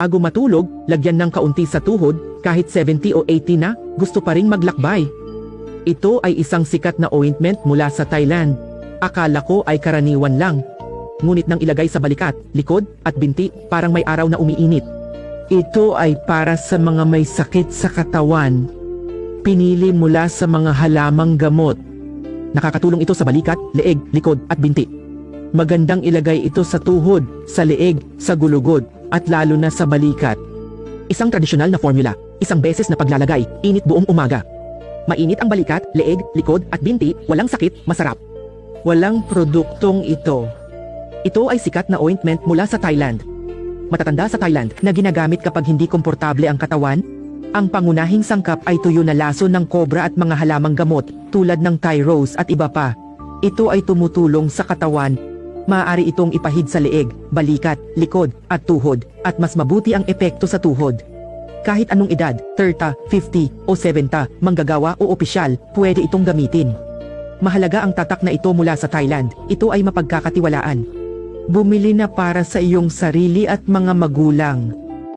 Bago matulog, lagyan ng kaunti sa tuhod, kahit 70 o 80 na, gusto pa ring maglakbay. Ito ay isang sikat na ointment mula sa Thailand. Akala ko ay karaniwan lang. Ngunit nang ilagay sa balikat, likod, at binti, parang may araw na umiinit. Ito ay para sa mga may sakit sa katawan. Pinili mula sa mga halamang gamot. Nakakatulong ito sa balikat, leeg, likod, at binti. Magandang ilagay ito sa tuhod, sa leeg, sa gulugod, at lalo na sa balikat. Isang tradisyonal na formula, isang beses na paglalagay, init buong umaga. Mainit ang balikat, leeg, likod, at binti, walang sakit, masarap. Walang produktong ito. Ito ay sikat na ointment mula sa Thailand. Matatanda sa Thailand na ginagamit kapag hindi komportable ang katawan. Ang pangunahing sangkap ay tuyo na laso ng kobra at mga halamang gamot tulad ng Thai rose at iba pa. Ito ay tumutulong sa katawan. Maaari itong ipahid sa leeg, balikat, likod, at tuhod, at mas mabuti ang epekto sa tuhod. Kahit anong edad, 30, 50, o 70, manggagawa o opisyal, pwede itong gamitin. Mahalaga ang tatak na ito mula sa Thailand. Ito ay mapagkakatiwalaan. Bumili na para sa iyong sarili at mga magulang.